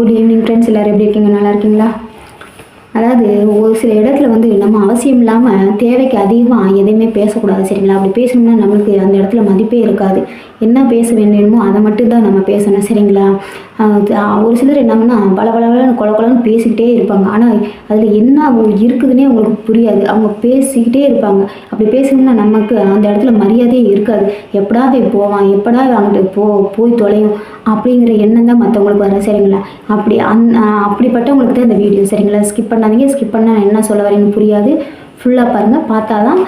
Good evening friends எல்லோரும் எப்படி இருக்கீங்க? நல்லா இருக்கீங்களா? அதாவது ஒரு சில இடத்துல வந்து நம்ம அவசியம் இல்லாமல் தேவைக்கு அதிகமாக எதையுமே பேசக்கூடாது சரிங்களா? அப்படி பேசணும்னா நம்மளுக்கு அந்த இடத்துல மதிப்பே இருக்காது. என்ன பேச வேண்டுமோ அதை மட்டும்தான் நம்ம பேசணும் சரிங்களா? ஒரு சிலர் என்னங்கன்னா பல பல கொல கொலன்னு பேசிக்கிட்டே இருப்பாங்க. ஆனால் அதில் என்ன இருக்குதுன்னே அவங்களுக்கு புரியாது. அவங்க பேசிக்கிட்டே இருப்பாங்க. அப்படி பேசணும்னா நமக்கு அந்த இடத்துல மரியாதையே இருக்காது. எப்படா போய் போவான்? எப்படா அவங்கள்ட்ட போ போய் தொலையும்? அப்படிங்கிற எண்ணம் தான் மற்றவங்களுக்கு வர சரிங்களா? அப்படி அந் அப்படிப்பட்டவங்களுக்கு தான் இந்த வீடியோ சரிங்களா? ஸ்கிப் பண்ணாதீங்க. ஸ்கிப் பண்ணால் என்ன சொல்ல வரேன்னு புரியாது. ஃபுல்லாக பாருங்கள் பார்த்தா தான்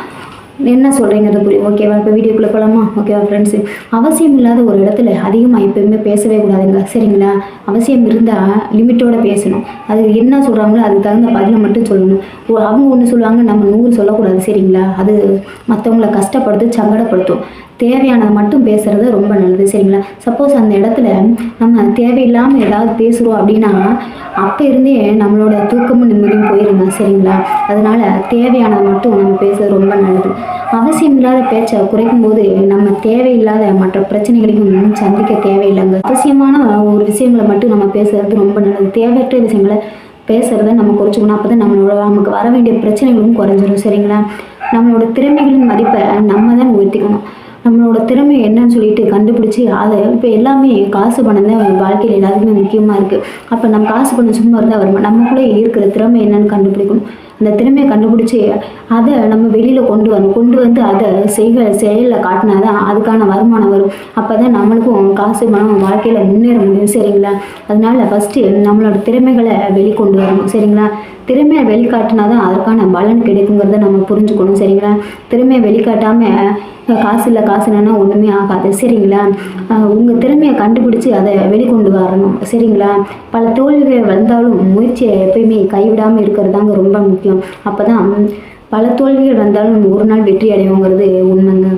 என்ன சொல்கிறீங்கிறது புரியும் ஓகேவா இப்போ வீடியோக்குள்ளே போகலாமா ஓகேவா ஃப்ரெண்ட்ஸு அவசியம் இல்லாத ஒரு இடத்துல அதிகமாக எப்பயுமே பேசவே கூடாதுங்க. சரிங்களா? அவசியம் இருந்தால் லிமிட்டோட பேசணும். அது என்ன சொல்கிறாங்களோ அதுக்கு தகுந்த பதிலை மட்டும் சொல்லணும். ஓ- அவங்க ஒன்று சொல்லுவாங்க நம்ம நூறு சொல்லக்கூடாது சரிங்களா? அது மற்றவங்கள கஷ்டப்படுத்து சங்கடப்படுத்தும். தேவையானதை மட்டும் பேசுறது ரொம்ப நல்லது சரிங்களா? சப்போஸ் அந்த இடத்துல நம்ம தேவையில்லாமல் ஏதாவது பேசுகிறோம் அப்படின்னா அப்போ இருந்தே நம்மளோட தூக்கமும் நிம்மதியும் போயிருங்க சரிங்களா? அதனால தேவையானதை மட்டும் நம்ம பேசுறது ரொம்ப நல்லது. அவசியம் இல்லாத பேச்சை குறைக்கும் போது நம்ம தேவையில்லாத மற்ற பிரச்சனைகளையும் சந்திக்க தேவையில்லைங்க. அவசியமான ஒரு விஷயங்களை மட்டும் நம்ம பேசுறது ரொம்ப நல்லது. தேவையற்ற விஷயங்களை பேசுகிறத நம்ம குறைச்சிக்கணும். அப்போ தான் நம்மளோட நமக்கு வர வேண்டிய பிரச்சனைகளும் குறைஞ்சிரும். சரிங்களா? நம்மளோட திறமைகளின் மதிப்பை நம்ம தான் உயர்த்திக்கணும். நம்மளோட திறமை என்னன்னு சொல்லிட்டு கண்டுபிடிச்சி அதை இப்போ எல்லாமே காசு பணம் தான் வாழ்க்கையில் எல்லாத்துக்குமே முக்கியமாக இருக்குது அப்போ நம்ம காசு பணம் சும்மா இருந்தால் வருமா? நமக்குள்ளே இருக்கிற திறமை என்னன்னு கண்டுபிடிக்கணும். அந்த திறமையை கண்டுபிடிச்சி அதை நம்ம வெளியில் கொண்டு வரணும் கொண்டு வந்து அதை செய்க செயலில் காட்டினா தான் அதுக்கான வருமானம் வரும். அப்போ தான் நம்மளுக்கும் காசு பணம் வாழ்க்கையில் முன்னேற முடியும். சரிங்களா? அதனால ஃபஸ்ட்டு நம்மளோட திறமைகளை வெளிக்கொண்டு வரணும். சரிங்களா? திறமையை வெளிக்காட்டினா தான் அதற்கான பலன் கிடைக்குங்கிறத நம்ம புரிஞ்சுக்கணும். சரிங்களா? திறமையை வெளிக்காட்டாமல் காசு இல்லை காசு ஒன்றுமே ஆகாது. சரிங்களா? உங்கள் திறமையை கண்டுபிடிச்சி அதை வெளிக்கொண்டு வரணும். சரிங்களா? பல தோல்விகள் வந்தாலும் முயற்சியை எப்பயுமே கைவிடாமல் இருக்கிறது தாங்க ரொம்ப முக்கியம். அப்போ தான் பல தோல்விகள் வந்தாலும் நம்ம ஒரு நாள் வெற்றி அடைவோங்கிறது உண்மைங்க.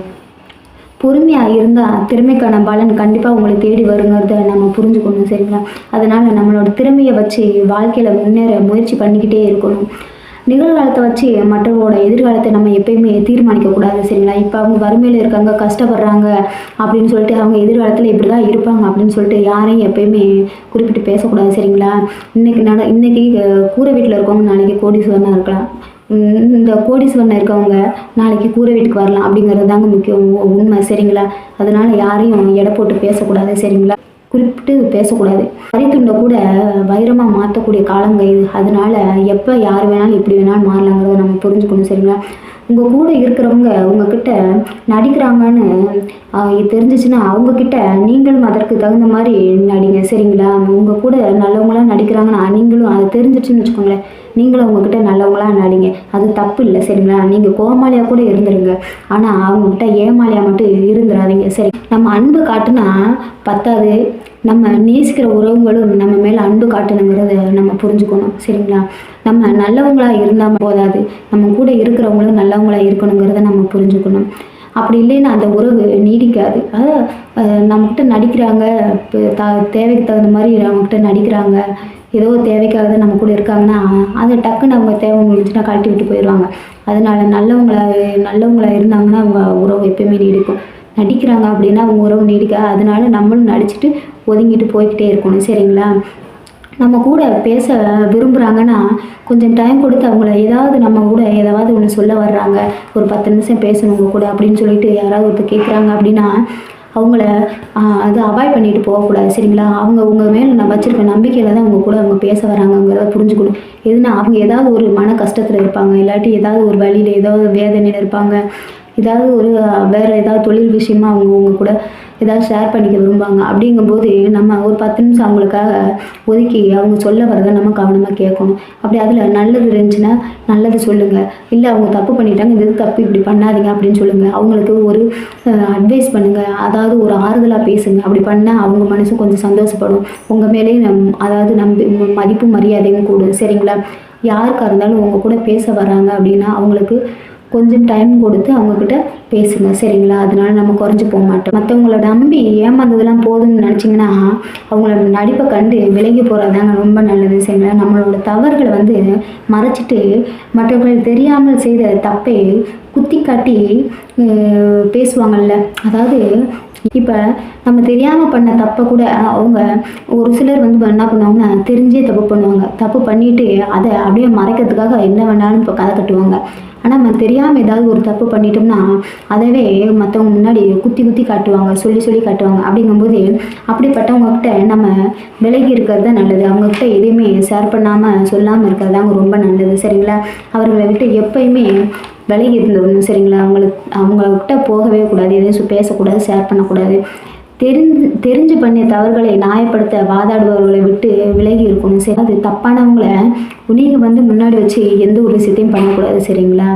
பொறுமையாக இருந்தால் திறமைக்கான பலன் கண்டிப்பாக உங்களை தேடி வருங்கிறத நம்ம புரிஞ்சுக்கணும் சரிங்களா? அதனால் நம்மளோட திறமையை வச்சு வாழ்க்கையில் முன்னேற முயற்சி பண்ணிக்கிட்டே இருக்கணும். நிகழ்காலத்தை வச்சு மற்றவங்களோட எதிர்காலத்தை நம்ம எப்பயுமே தீர்மானிக்கக்கூடாது சரிங்களா? இப்போ அவங்க வறுமையில் இருக்காங்க கஷ்டப்படுறாங்க அப்படின்னு சொல்லிட்டு அவங்க எதிர்காலத்தில் இப்படி தான் இருப்பாங்க அப்படின்னு சொல்லிட்டு யாரையும் எப்பயுமே குறிப்பிட்டு பேசக்கூடாது சரிங்களா? இன்னைக்கு நட இன்னைக்கு கூரை வீட்டில் இருக்கவங்க நாளைக்கு கோடீஸ்வரனாக இருக்கலாம். இந்த கோடீஸ்வரன் இருக்கவங்க நாளைக்கு கூரை வீட்டுக்கு வரலாம் அப்படிங்கிறது தாங்க முக்கியம் உண்மை சரிங்களா? அதனால யாரையும் எடை போட்டு பேசக்கூடாது சரிங்களா? குறிப்பிட்டு பேசக்கூடாது. வரித்துண்டை கூட வைரமாக மாற்றக்கூடிய காலங்க இது. அதனால எப்போ யார் வேணாலும் எப்படி வேணாலும் மாறலாங்கிறத நம்ம புரிஞ்சுக்கணும் சரிங்களா? உங்கள் கூட இருக்கிறவங்க உங்ககிட்ட நடிக்கிறாங்கன்னு தெரிஞ்சிச்சுன்னா அவங்கக்கிட்ட நீங்களும் அதற்கு தகுந்த மாதிரி நடிங்க சரிங்களா? உங்கள் கூட நல்லவங்களாம் நடிக்கிறாங்கன்னா தெரிஞ்சிச்சுன்னு வச்சுக்கோங்களேன். நீங்களும் அவங்கக்கிட்ட நல்லவங்களா நடிங்க. அது தப்பு இல்லை சரிங்களா? நீங்கள் கோமாளியாக கூட இருந்துருங்க. ஆனால் அவங்கக்கிட்ட ஏமாளியாக மட்டும் இருந்துடாதீங்க சரி. நம்ம அன்பு காட்டுனா பத்தாது. நம்ம நேசிக்கிற உறவுங்களும் நம்ம மேலே அன்பு காட்டணுங்கிறத நம்ம புரிஞ்சுக்கணும் சரிங்களா? நம்ம நல்லவங்களா இருந்தால் போதாது. நம்ம கூட இருக்கிறவங்களும் நல்லவங்களா இருக்கணுங்கிறத நம்ம புரிஞ்சுக்கணும். அப்படி இல்லைன்னா அந்த உறவு நீடிக்காது. அதாவது நம்மக்கிட்ட நடிக்கிறாங்க இப்போ த தேவைக்கு தகுந்த மாதிரி நம்மக்கிட்ட நடிக்கிறாங்க ஏதோ தேவைக்காக தான் நம்ம கூட இருக்காங்கன்னா அதை டக்குன்னு அவங்க தேவை முடிஞ்சுன்னா கழட்டி விட்டு போயிடுவாங்க. அதனால நல்லவங்களா நல்லவங்களா இருந்தாங்கன்னா அவங்க உறவு எப்பயுமே நீடிக்கும். நடிக்கிறாங்க அப்படின்னா அவங்க உறவு நீடிக்காது அதனால நம்மளும் நடிச்சுட்டு ஒதுங்கிட்டு போய்க்கிட்டே இருக்கணும் சரிங்களா? நம்ம கூட பேச விரும்புகிறாங்கன்னா கொஞ்சம் டைம் கொடுத்து அவங்கள ஏதாவது நம்ம கூட ஏதாவது ஒன்று சொல்ல வர்றாங்க ஒரு பத்து நிமிஷம் பேசணும் உங்கள் கூட அப்படின்னு சொல்லிட்டு யாராவது ஒருத்தர் கேட்குறாங்க அப்படின்னா அவங்கள அது அவாய்ட் பண்ணிட்டு போகக்கூடாது சரிங்களா? அவங்க உங்கள் மேலே நான் வச்சிருக்க நம்பிக்கையில் தான் அவங்க கூட அவங்க பேச வராங்கங்கிறத புரிஞ்சுக்கணும். எதுனா அவங்க ஏதாவது ஒரு மன கஷ்டத்தில் இருப்பாங்க இல்லாட்டி ஏதாவது ஒரு வழியில் ஏதாவது வேதனையில் இருப்பாங்க ஏதாவது ஒரு வேறு ஏதாவது தொழில் விஷயமா அவங்க உங்க கூட ஏதாவது ஷேர் பண்ணிக்க விரும்புவாங்க. அப்படிங்கும்போது நம்ம ஒரு பத்து நிமிஷம் அவங்களுக்காக ஒதுக்கி அவங்க சொல்ல வரதை நம்ம கவனமாக கேட்கணும். அப்படி அதில் நல்லது இருந்துச்சுன்னா நல்லது சொல்லுங்கள் இல்லை அவங்க தப்பு பண்ணிட்டாங்க இது தப்பு இப்படி பண்ணாதீங்க அப்படின்னு சொல்லுங்கள் அவங்களுக்கு ஒரு அட்வைஸ் பண்ணுங்கள் அதாவது ஒரு ஆறுதலாக பேசுங்க. அப்படி பண்ணால் அவங்க மனசு கொஞ்சம் சந்தோஷப்படும். உங்கள் மேலேயே நம் அதாவது நம்பி மதிப்பு மரியாதையும் கூடும். சரிங்களா? யாருக்காக இருந்தாலும் உங்கள் கூட பேச வராங்க அப்படின்னா அவங்களுக்கு கொஞ்சம் டைம் கொடுத்து அவங்கக்கிட்ட பேசுங்க சரிங்களா? அதனால நம்ம குறைஞ்சி போக மாட்டோம். மற்றவங்கள நம்பி ஏமாந்ததெல்லாம் போதும்னு நினச்சிங்கன்னா அவங்களோட நடிப்பை கண்டு விலகி போகிறதாங்க ரொம்ப நல்லது சரிங்களா? நம்மளோட தவறுகளை வந்து மறைச்சிட்டு மற்றவர்கள் தெரியாமல் செய்த தப்பை குத்தி காட்டி பேசுவாங்கள்ல பேசுவாங்கல்ல? அதாவது இப்போ நம்ம தெரியாமல் பண்ண தப்பை கூட அவங்க ஒரு சிலர் வந்து என்ன பண்ணுவாங்கன்னா தெரிஞ்சே தப்பு பண்ணுவாங்க. தப்பு பண்ணிட்டு அதை அப்படியே மறைக்கிறதுக்காக என்ன வேணாலும் இப்போ கதை கட்டுவாங்க. ஆனால் நம்ம தெரியாமல் ஏதாவது ஒரு தப்பு பண்ணிட்டோம்னா அதவே மற்றவங்க முன்னாடி குத்தி குத்தி காட்டுவாங்க சொல்லி சொல்லி காட்டுவாங்க. அப்படிங்கும்போது அப்படிப்பட்டவங்கக்கிட்ட நம்ம விலகி இருக்கிறது தான் நல்லது. அவங்கக்கிட்ட எதையுமே ஷேர் பண்ணாமல் சொல்லாமல் இருக்கிறது தாங்க ரொம்ப நல்லது. சரிங்களா? அவர்களை விட்டு எப்பயுமே விலகி இருந்துடணும் சரிங்களா? அவங்களுக்கு அவங்கக்கிட்ட போகவே கூடாது எதையும் பேசக்கூடாது ஷேர் பண்ணக்கூடாது. தெரிஞ்சு தெரிஞ்சு பண்ணிய தவறுகளை நியாயப்படுத்த வாதாடுபவர்களை விட்டு விலகி இருக்கணும். சரி அது தப்பானவங்கள நீங்கள் வந்து முன்னாடி வச்சு எந்த ஒரு விஷயத்தையும் பண்ணக்கூடாது சரிங்களா?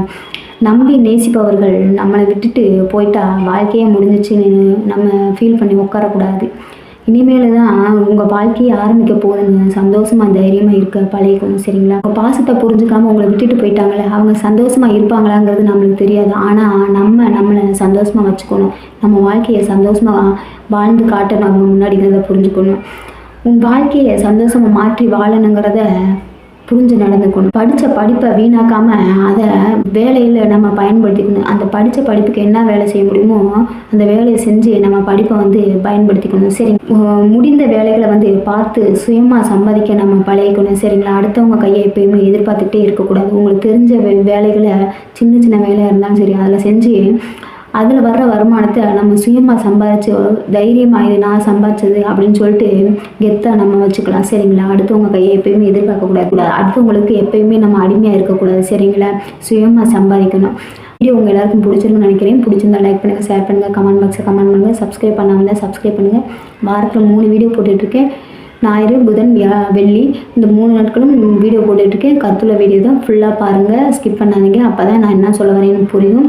நம்பி நேசிப்பவர்கள் நம்மளை விட்டுட்டு போயிட்டா வாழ்க்கையே முடிஞ்சிச்சுன்னு நம்ம ஃபீல் பண்ணி உட்காரக்கூடாது. இனிமேல் தான் உங்கள் வாழ்க்கையை ஆரம்பிக்க போகுதுங்க சந்தோஷமாக தைரியமாக இருக்க பழகிக்கணும் சரிங்களா? உங்கள் பாசத்தை புரிஞ்சுக்காமல் உங்களை விட்டுட்டு போயிட்டாங்களே அவங்க சந்தோஷமாக இருப்பாங்களாங்கிறது நம்மளுக்கு தெரியாது. ஆனால் நம்ம நம்மளை சந்தோஷமாக வச்சுக்கணும். நம்ம வாழ்க்கையை சந்தோஷமாக வாழ்ந்து காட்டணும் அவங்க முன்னாடிங்கிறத புரிஞ்சுக்கணும். உன் வாழ்க்கையை சந்தோஷமாக மாற்றி வாழணுங்கிறத புரிஞ்சு நடந்துக்கணும். படித்த படிப்பை வீணாக்காம அதை வேலையில் நம்ம பயன்படுத்திக்கணும். அந்த படித்த படிப்புக்கு என்ன வேலை செய்ய முடியுமோ அந்த வேலையை செஞ்சு நம்ம படிப்பை வந்து பயன்படுத்திக்கணும். சரி முடிந்த வேலைகளை வந்து பார்த்து சுயமாக சம்பாதிக்க நம்ம பழகிக்கணும். சரிங்களா? அடுத்தவங்க கையை எப்பயுமே எதிர்பார்த்துட்டே இருக்கக்கூடாது. உங்களுக்கு தெரிஞ்ச வே- வேலைகளை சின்ன சின்ன வேலையாக இருந்தாலும் சரி அதில் செஞ்சு அதில் வர்ற வருமானத்தை நம்ம சுயமாக சம்பாதிச்சு தைரியமாக இது நான் சம்பாதிச்சது அப்படின்னு சொல்லிட்டு கெத்தாக நம்ம வச்சுக்கலாம். சரிங்களா? அடுத்தவங்க கையை எப்பயுமே எதிர்பார்க்கக்கூடாது. அடுத்தவங்களுக்கு எப்பயுமே நம்ம அடிமையாக இருக்கக்கூடாது. சரிங்களா? சுயமாக சம்பாதிக்கணும். வீடியோ உங்கள் எல்லாருக்கும் பிடிச்சிருக்குன்னு நினைக்கிறேன். பிடிச்சிருந்தா லைக் பண்ணுங்கள் ஷேர் பண்ணுங்கள் கமெண்ட் பாக்ஸை கமெண்ட் பண்ணுங்கள் சப்ஸ்கிரைப் பண்ணாமல் சப்ஸ்கிரைப் பண்ணுங்கள் வாரத்தில் மூணு வீடியோ போட்டுட்ருக்கேன் ஞாயிறு புதன் வியா வெள்ளி இந்த மூணு நாட்களும் வீடியோ போட்டுட்ருக்கேன் கத்துள்ள வீடியோ தான். ஃபுல்லாக பாருங்கள் ஸ்கிப் பண்ணாதீங்க. அப்போ தான் நான் என்ன சொல்ல வரேன்னு புரியும்.